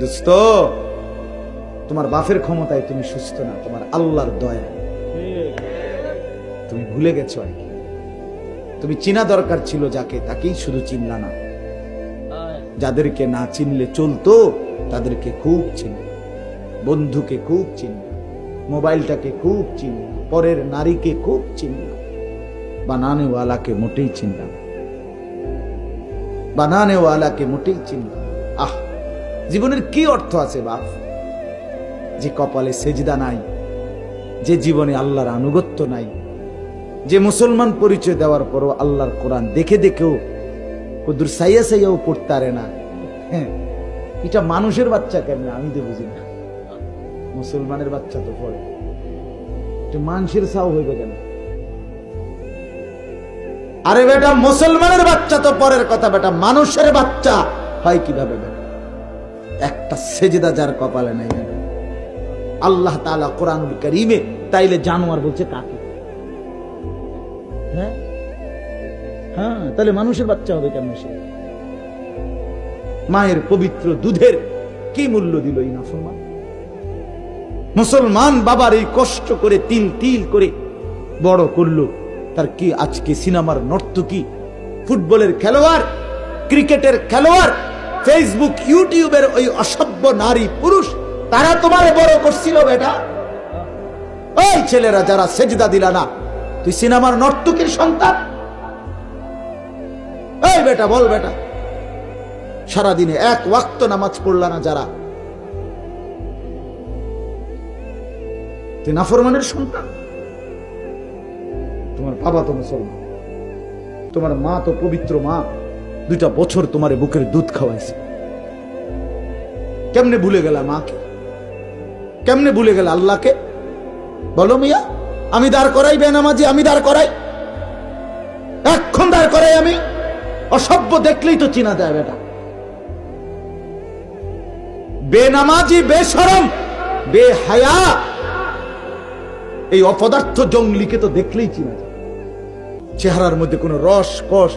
দোস্ত, তোমার বাপের ক্ষমতায় তুমি সুস্থ না, তোমার আল্লাহর দয়া। তুমি ভুলে গেছো আর কি। তুমি চিনা দরকার ছিল যাকে, তাকেই শুধু চিনলা না। যাদেরকে না চিনলে চলতো, তাদেরকে খুব চিনল। বন্ধুকে খুব চিনল, মোবাইলটাকে খুব চিনল, পরের নারীকে খুব চিনল। বানানেওয়ালাকে মোটেই চিনলাম বানানেওয়ালাকে মোটেই চিনলাম আহ! জীবনের কি অর্থ আছে বাপ? যে কপালে সেজদা নাই, যে জীবনে আল্লাহর আনুগত্য নাই, যে মুসলমান পরিচয় দেওয়ার পরও আল্লাহর কোরআন দেখে দেখেও কদুর সাইয়া সাইয়াও পড়তে পারে না। হ্যাঁ এটা মানুষের বাচ্চা কেমন? আমি তো বুঝি না। মুসলমানের বাচ্চা তো পড়ে। এটা মানুষের সাও হইবে কেন? আরে বেটা, মুসলমানের বাচ্চা তো পরের কথা, বেটা। মানুষের বাচ্চা হয় কীভাবে, বেটা? একটা সেজদা যার কপালে নাই আল্লাহ তাআলা কোরআনুল কারীমে তাইলে জানোয়ার বলছে কাকে? হ্যাঁ? হ্যাঁ তাহলে মানুষের বাচ্চা হবে কেন সে? মায়ের পবিত্র দুধের কি মূল্য দিল এই নাফরমান? মুসলমান বাবার এই কষ্ট করে তিল তিল করে বড় করল, তার কি আজকে সিনেমার নর্তকী, ফুটবলের খেলোয়াড়, ক্রিকেটের খেলোয়াড় ফেসবুক ইউটিউবের ওই অসভ্য নারী পুরুষ, তারা তোমারে বড় করছিল বেটা। ওই ছেলেরা যারা সেজদা দিলা না, তুই সিনেমার নর্তকীর সন্তান? এই বেটা, বল বেটা। সারাদিনে এক ওয়াক্ত নামাজ পড়লা না যারা? তুই নাফরমানের সন্তান? তোমার বাবা তো মুসলমান। তোমার মা তো পবিত্র মা। দুইটা বছর তোমার বুকের দুধ খাওয়াইছে। কেমনে ভুলে গেলা মাকে? কেমনে ভুলে গেল আল্লাহকে? বলো মিয়া, আমি দাঁড় করাই বেনামাজি, আমি দাঁড় করাই। এক্ষণ দাঁড় করাই আমি। অসভ্য দেখলেই তো চিনা যায় বেটা। বেনামাজি বেসরম বেহায়া। এই অপদার্থ জঙ্গলিকে তো দেখলেই চিনা যায়। চেহারার মধ্যে কোনো রস কষ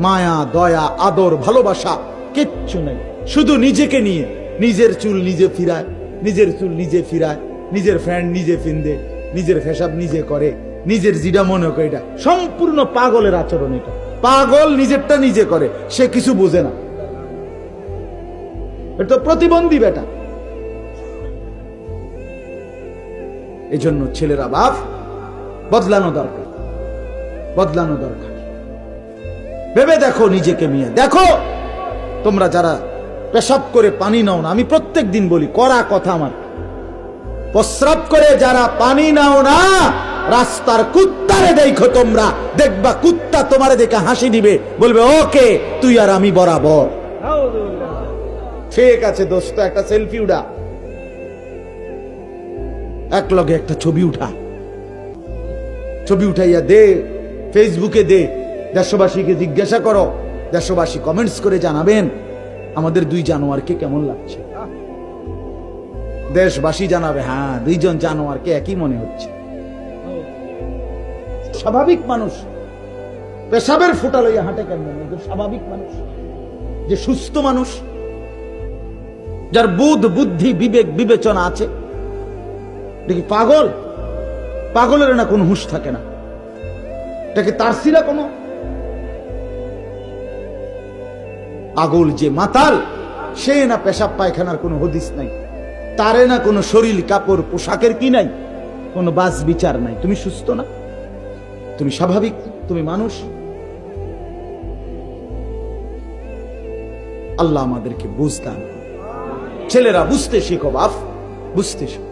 মায়া, দয়া, আদর, ভালোবাসা, কিচ্ছু নেই। শুধু নিজেকে নিয়ে, নিজের চুল নিজে ফিরায়, নিজের চুল নিজে ফিরায়, নিজের ফ্যান্ড নিজে ফিন্দে, নিজের ফেসাব নিজে করে, নিজের জিডা মনে করে এটা। সম্পূর্ণ পাগলের আচরণ এটা। পাগল নিজেরটা নিজে করে, সে কিছু বোঝে না। এটা তো প্রতিবন্ধী বেটা। এই জন্য ছেলেরা বাপ, বদলানো দরকার। বদলানো দরকার। ভেবে দেখো নিজেকে মিয়া। দেখো, তোমরা যারা পেশাব করে পানি নাও না, আমি প্রত্যেক দিন বলি করা কথা আমার। প্রস্রাব করে যারা পানি নাও না, রাস্তার কুত্তারে দেখো তোমরা, দেখবা কুত্তা তোমারে দেখে হাসি দিবে, বলবে, ওকে, তুই আর আমি বরাবর। ঠিক আছে দোস্ত, একটা সেলফি উঠা। এক লগে একটা ছবি উঠা। ছবি উঠাইয়া দে ফেসবুকে দে। দেশবাসীকে জিজ্ঞাসা করো, দেশবাসী কমেন্টস করে জানাবেন, আমাদের দুই জানোয়ারকে কেমন লাগছে? দেশবাসী জানাবে হ্যাঁ দুইজন জানোয়ারকে একই মনে হচ্ছে। স্বাভাবিক মানুষ, পেশাবের ফুটা লইয়া হাঁটে কেন স্বাভাবিক মানুষ, যে সুস্থ মানুষ, যার বুধ, বুদ্ধি, বিবেক, বিবেচনা আছে দেখি পাগল? পাগলের না কোনো হুঁশ থাকে না। এটাকে তারসিরা কোনো? পাগল যে মাতাল, সে না পেশাব পায়খানার কোনো হদিস নাই। তারে না কোনো শরীর, কাপড়, পোশাকের কি নাই? কোনো বাস বিচার নাই। তুমি সুস্থ না? তুমি স্বাভাবিক? তুমি মানুষ? আল্লাহ আমাদেরকে বুঝতাম ছেলেরা বুঝতে শেখো বাপ, বুঝতে শেখো।